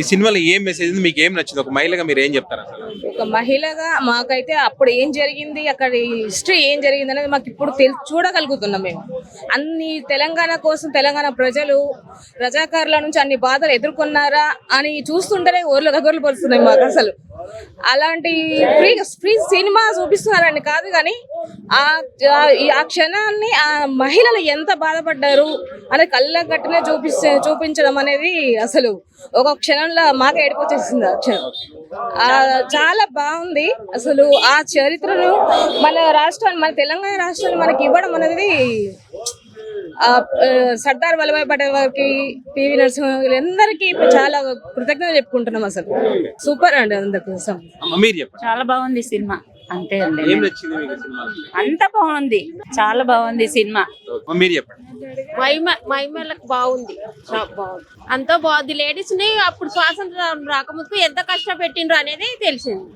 ఈ సినిమాలో ఏం మెసేజ్ ఉంది? మీకు ఏం నచ్చింది? ఒక మహిళగా మీరు ఏం చెప్తారు అసలు? ఒక మహిళగా మాకైతే అప్పుడు ఏం జరిగింది అక్కడ హిస్టరీ ఏం జరిగింది అనేది మాకు ఇప్పుడు తెలి చూడగలుగుతున్నాం మేము. అన్ని తెలంగాణ కోసం తెలంగాణ ప్రజలు రజాకారుల నుంచి అన్ని బాధలు ఎదుర్కొన్నారా అని చూస్తుంటేనే ఊర్లో దగ్గరలు పడుతున్నాయి మాకు అసలు. అలాంటి ఫ్రీ ఫ్రీ సినిమా చూపిస్తున్నారని కాదు కానీ ఆ ఆ క్షణాన్ని ఆ మహిళలు ఎంత బాధపడ్డారు అని కళ్ళ గట్టునే చూపిస్తే చూపించడం అనేది అసలు ఒక క్షణంలో మాకే ఏడిపోచేసింది ఆ క్షణం. ఆ చాలా బాగుంది. అసలు ఆ చరిత్రను మన రాష్ట్రాన్ని మన తెలంగాణ రాష్ట్రాన్ని మనకి ఇవ్వడం అనేది సర్దార్ వల్లభాయ్ పటేల్ గారికి పివి నరసింహ వీళ్ళందరికీ చాలా కృతజ్ఞత చెప్పుకుంటున్నాం అసలు. సూపర్ అండి అందుకోసం. అమ్మ మీరు చెప్పండి. చాలా బాగుంది సినిమా. అంతే అండి. అంత బాగుంది. చాలా బాగుంది సినిమా. మీరు చెప్పండి. మైమ మైమలకు బాగుంది. చాలా బాగుంది. అంతా బాగుంది. లేడీస్ని అప్పుడు స్వాతంత్రం రాకముందుకు ఎంత కష్టపెట్టిండ్రు అనేది తెలిసింది.